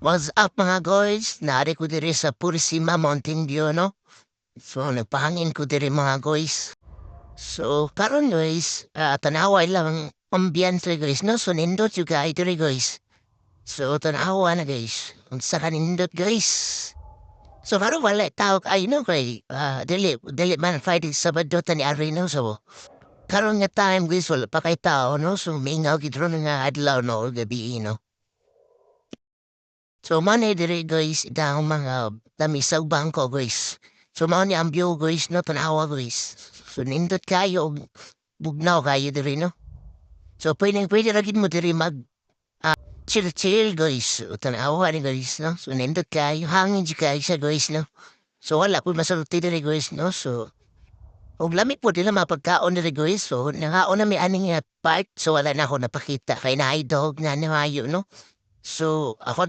What's up mga guys? Nari ko diri sa Purisima Mountain View, no? So, nagpahangin ko diri mga guys. So, karon guys, uh, tanaway lang ambience guys, no? So, nindot yung guys diri guys. So, tanawa na guys. Kung sa kanindot guys. So, karon wala tao ay no kay uh, dili, dili man Friday, Sabado, tani Ari, no? So, karon nga time guys, wala pa kay tao, no? So, mingaw gidro nga adlaw, no? Gabi, no? So, manay diri guys, idang mga damisaw bangko guys. So, mao ni view guys, no, tanawa guys. So, nindot kayo, bugnaw kayo diri, no. So, pwede, pwede lagi mo diri mag ah, chill-chill guys. So, tanawa ni guys, no. So, nindot kayo, hangin di kayo sa guys, no. So, wala po masaluti diri guys, no. So, og lamig po nila mapagkaon diri guys. So, nangaon na may aning nga part. So, wala na ako napakita. Kay na dog na nahayo, no. So, ako na